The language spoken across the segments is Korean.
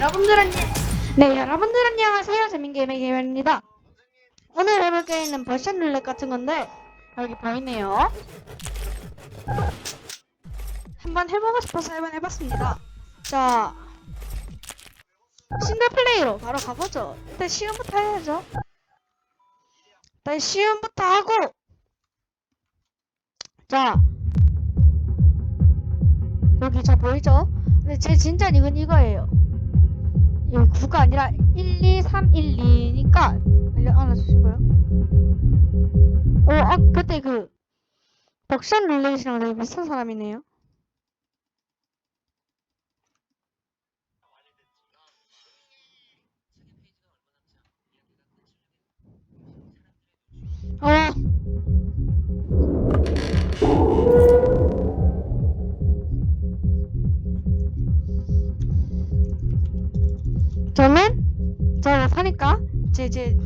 여러분들 안녕. 네, 여러분들 안녕하세요. 재민게임의 게임입니다. 오늘 해볼 게임은 버션 룰렛 같은 건데 여기 보이네요. 한번 해보고 싶어서 한번 해봤습니다. 자, 싱글 플레이로 바로 가보죠. 일단 시음부터 해야죠. 일단 시음부터 하고 자 여기 저 보이죠? 근데 제 진짜 닉은 이거예요. 이 9가 아니라 1, 2, 3, 1, 2니까 알려 알아주시고요. 어, 아 그때 그 덕션 룰렛이랑 되게 비슷한 사람이네요. 어. 제가 사니까 제, 제,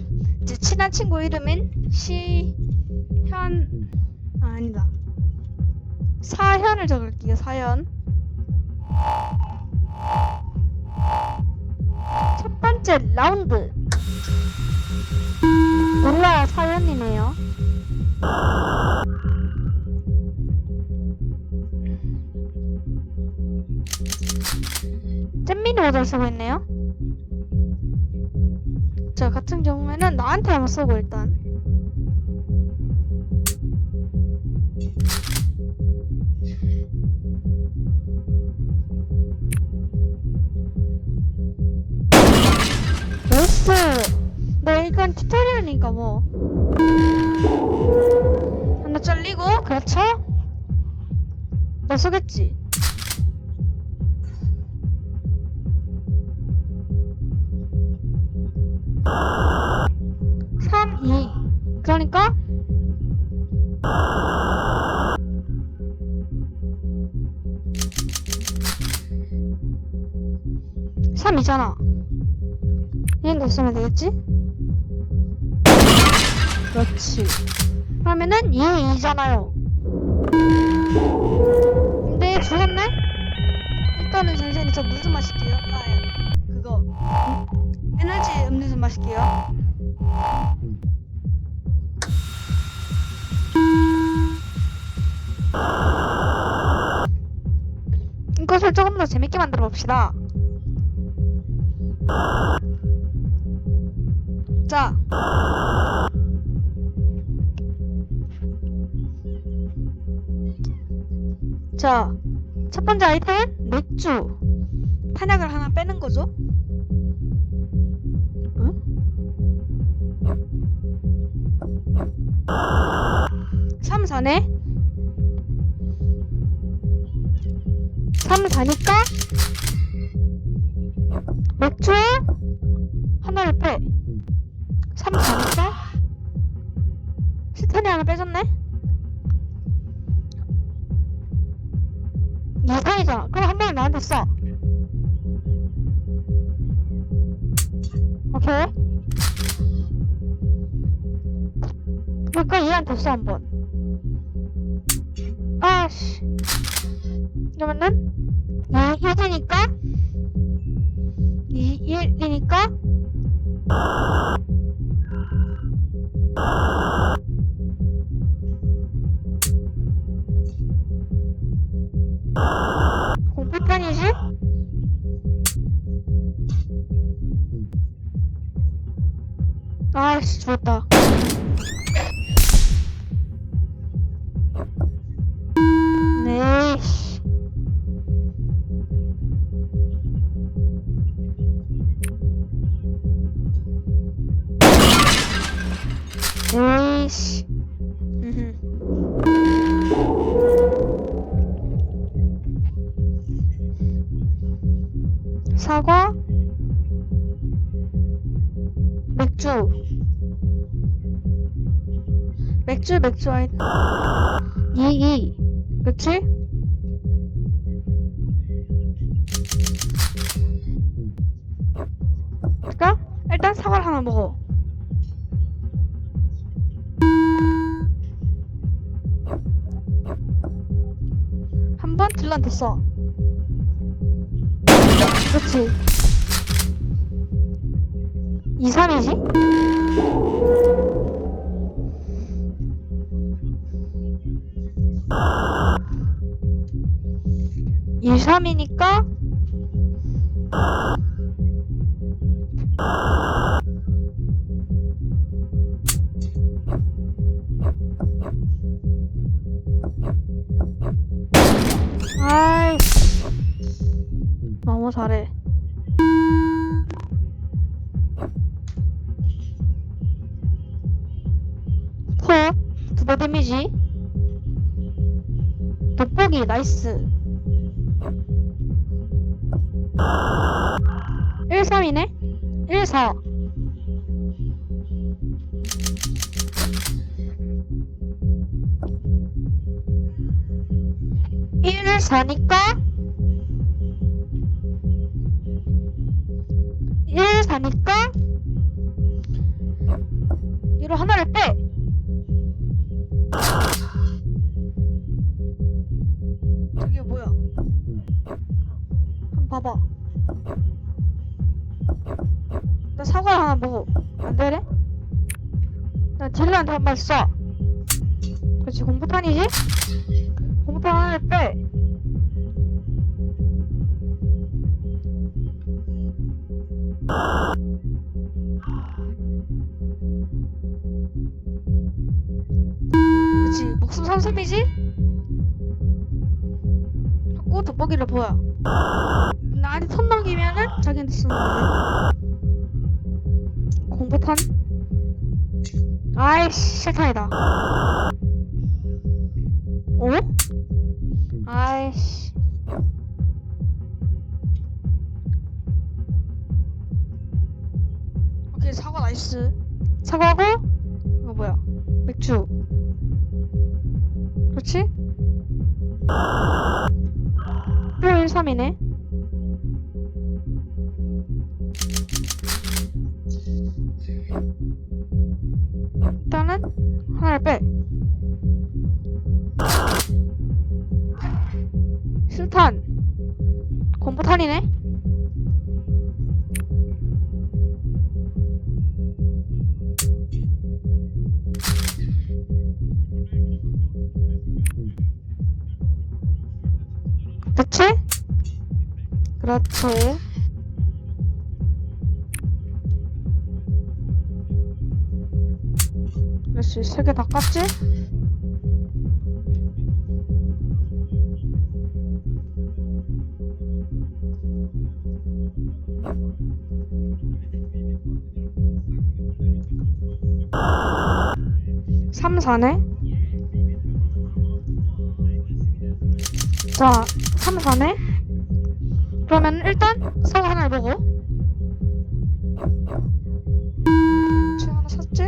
제 친한 친구 이름은 시현 아, 아니다. 사현을 적을게요 사현. 첫 번째 라운드. 몰라요 사연이네요. 잼민이 모델 쓰고 있네요 저 같은 경우에는 나한테 한번 쓰고 일단 나이스 네 이건 튜토리얼이니까 뭐 하나 잘리고 그렇죠? 너 쓰겠지? 3이잖아. 이런 거 있으면 되겠지? 그렇지. 그러면은 얘 2잖아요. 근데 죽었네? 일단은 잠시만요. 저물 좀 마실게요. 아, 예. 그거. 에너지 음료 좀 마실게요. 조금 더 재밌게 만들어 봅시다. 자. 자, 첫 번째 아이템은 맥주. 탄약을 하나 빼는 거죠. 응? 3, 4네? 3, 4니까 맥주 하나를 빼. 3, 4니까 스탄이 하나 빼졌네? 2, 4이잖아. 그럼 한 명이 나한테 써. 오케이? 그러니까 얘한테 써, 한 번. 아씨. 그러면은 2, 1이니까? 2, 1이니까? 공포편이지? 아씨 죽었다 사과 맥주. 맥주 맥주 아이 이이. 그치? 그니까? 일단 사과를 하나 먹어. 한 번? 써 그렇지. 이산이지? 이 3이니까 나이스. 1, 3이네? 1, 4 1을 4니까? 1을 4니까? 1을 하나를 빼 뭐야 한번 봐봐 나 사과 하나 먹어 안 되네? 나 딜러한테 한 번 쏴 그렇지 공포탄이지? 공포탄 하나를 빼 그치 목숨 삼삼이지? 돋보기를 보여. 나한테 손 넘기면은 자기한테 쓰는 거야. 공포탄? 아이씨 실탄이다. 어? 아이씨. 오케이 사과 나이스. 사과고 이거 뭐야? 맥주. 그렇지? 1, 3이네. 일단은 하나를 빼. 실탄. 공포탄이네 그렇지 그렇지 세 개 다 깠지? 삼, 사네 자, 3, 4네? 그러면 일단 사과 하나를 먹어. 쟤 하나 샀지?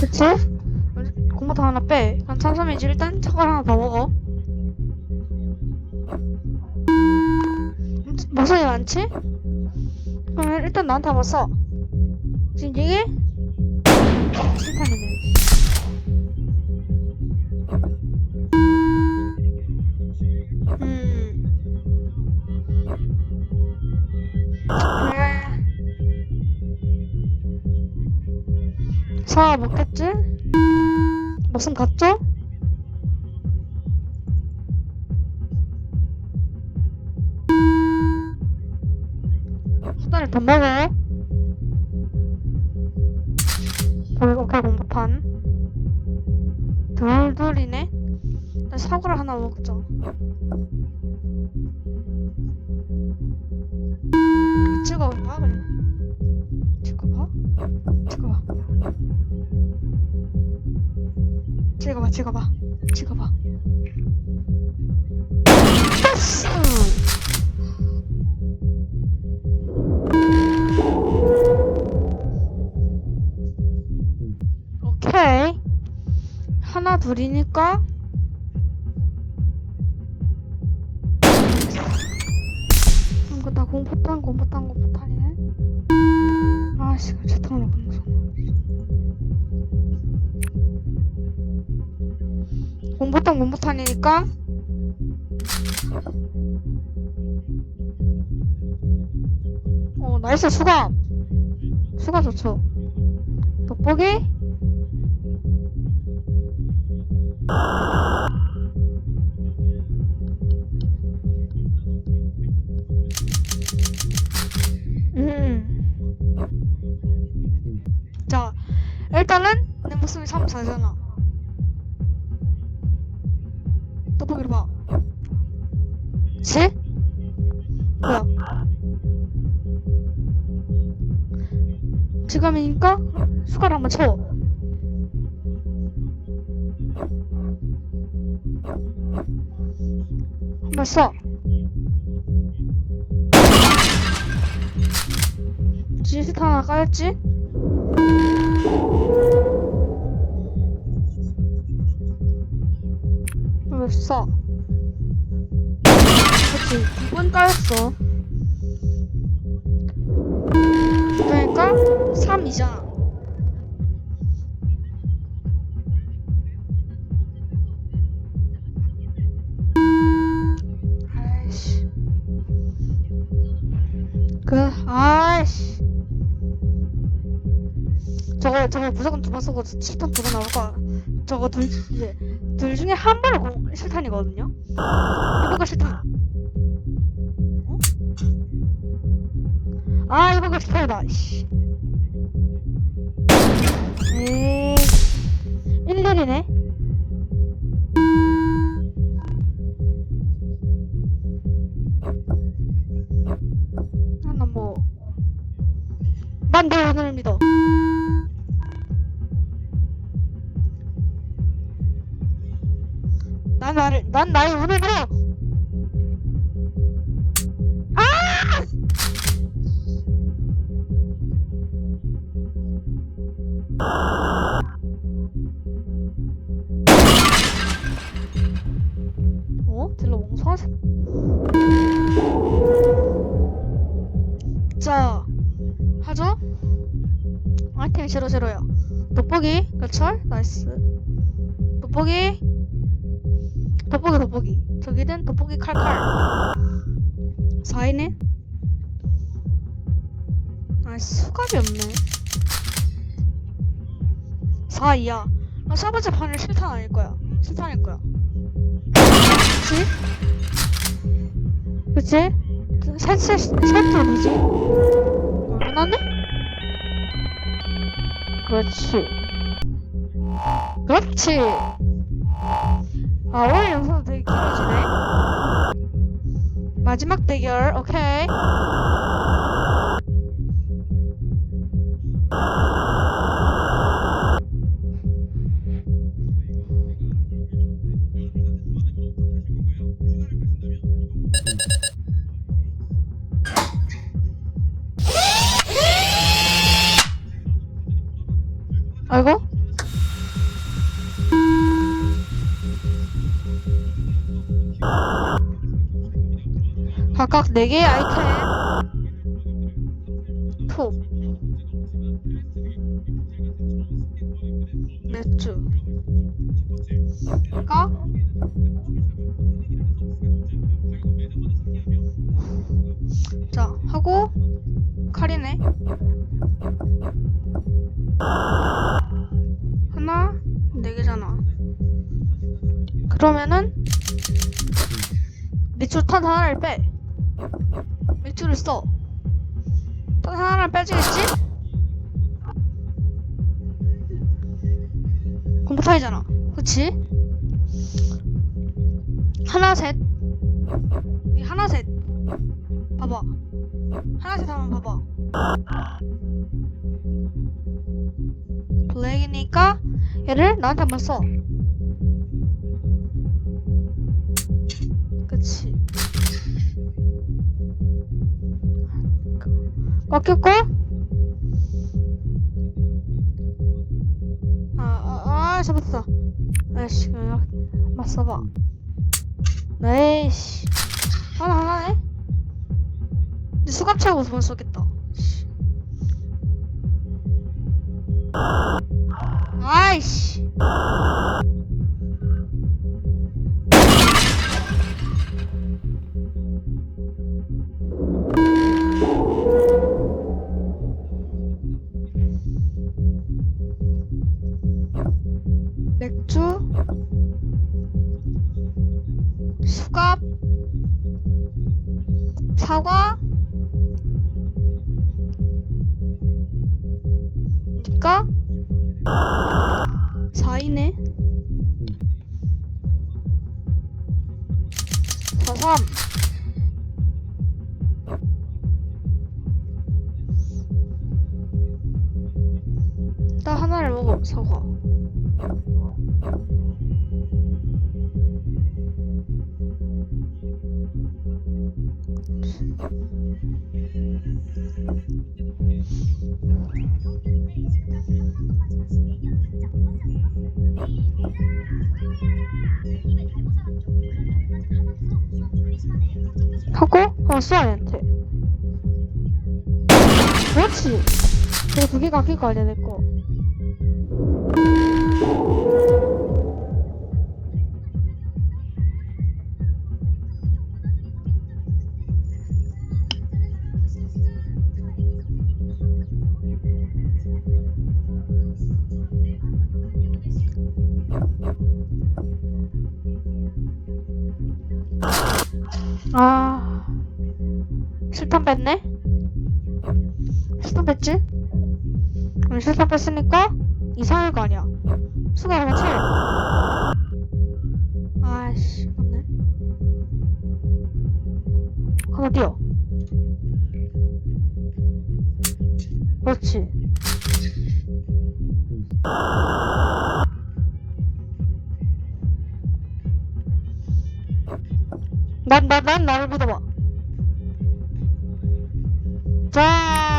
그치? 공부도 하나 빼. 난 참삼이지. 일단 사과 하나 더 먹어. 모서리 많지? 그러면 일단 나한테 한번 써. 지금 이게 실탄이네. 음. 그래. 사 먹겠지? 목숨 갔죠? 더 먹어. 오케이, 공부판. 둘둘이네? 나 사과를 하나 먹자. 찍어봐, 그냥. 찍어봐. 찍어봐. 찍어봐, 찍어봐. 찍어봐. 됐어! 하나 둘이니까? 이거 다 공포탄 공포탄 공포탄이네? 아씨 채팅으로 끝났어 공포탄 공포탄이니까? 어 나이스 수감! 수가 좋죠? 돋보기 음. 자, 일단은 내 모습이 참 잘잖아. 떡볶이를 봐. 그치? 뭐야? 지금이니까 수가를 한번 쳐. 써. 지스타 하나 까였지? 왜 써? 그치, 두번 까였어. 그러니까 3이잖아. 그, 아이씨. 저거, 저거 무조건 두번 쓰고 칠탄 두 번 나올 거야. 저거 둘, 이제, 둘 중에 한 번은 공, 실탄이거든요? 이거가 실탄. 어? 아, 이거가 실탄이다, 씨. 에이. 1일이네? 오늘 믿어. 난 나를, 난 나의 운을 믿어! 아! 어? 딜러 멍청하지? 자? 아이템 제로 제로야. 돋보기, 그렇죠? 나이스. 돋보기, 돋보기 돋보기. 저기는 돋보기 칼칼. 4이네? 아, 수갑이 없네. 4이야. 아, 첫 번째 판을 실탄 아닐 거야. 실탄일 거야. 그치? 그치? 그 셋, 셋, 셋도 아니지? 어, 끝났네? 그렇지. 그렇지. 아, 오늘 영상도 되게 길어지네. 마지막 대결, 오케이. 4개의 아이템. 톱 맥주. 까 자, 하고 칼이네. 하나, 네 개잖아. 그러면은 맥주 탄 하나를 빼 맥주를 써. 탄 하나를 빼주겠지? 공포탄이잖아. 그치? 하나 셋. 이 하나 셋. 봐봐. 하나 셋 한번 봐봐. 블랙이니까 얘를 나한테 한번 써. 꺾였고 아, 아, 아, 잡았어. 아이씨, 맞서봐. 에이씨. 하나, 하나네? 수갑 채우고 돈 쏘겠다. 씨. 아이씨. 맥주? 수갑? 사과? 니까 4이네 43일 먹어 사과 하고 쏴 얘한테. 그렇지. 그래 두 개가 거 아니야 내거 아 실탄 뺐네 실탄 뺐지? 그럼 실탄 뺐으니까 이상할 거 아니야. 수가 같이 아이씨 맞네. 하나 뛰어. 그렇지. 난, 난, 난 나를 믿어봐. 자,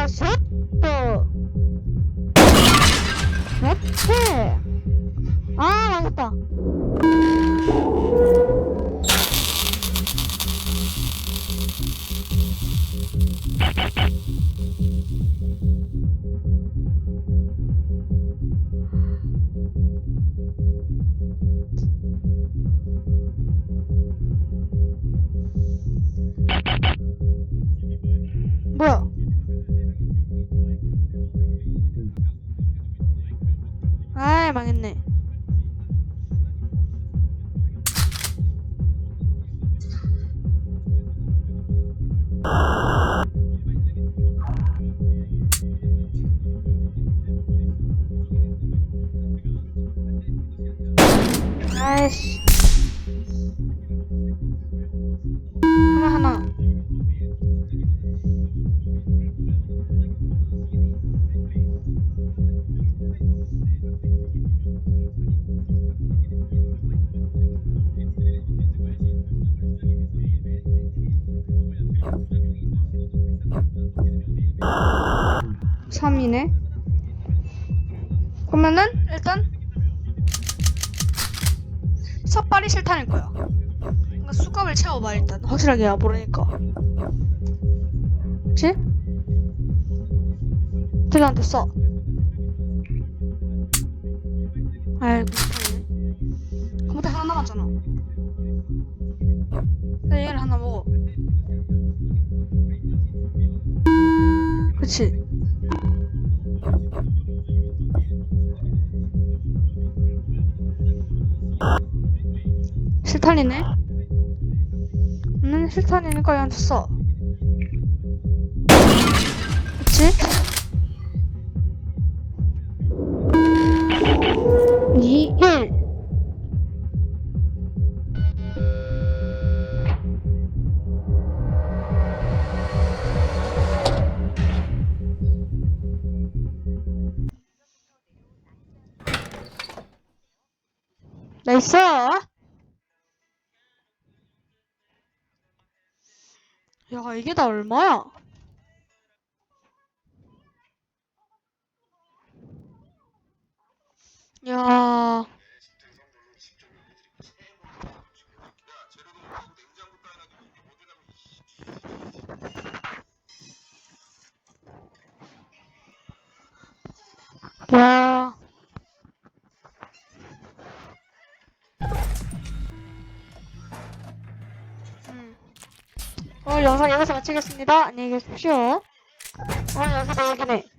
그렇지. 아, 맛있다. 뭐야? 아이, 망했네. 3이네? 그러면은 일단 섣발이 싫다는 거야. 그러니까 수갑을 채워봐 일단. 확실하게 야 모르니까. 그치? 틀렸는데 써 아이고 그보다 하나 남았잖아. 그래 얘를 하나 먹어. 그치? 실탄이네? 음, 실탄이니까 얘한테 써. 그치? 나이스! 야, 이게 다 얼마야? 야, 마치겠습니다. 안녕히 계십시오. 오늘 영상 여기네.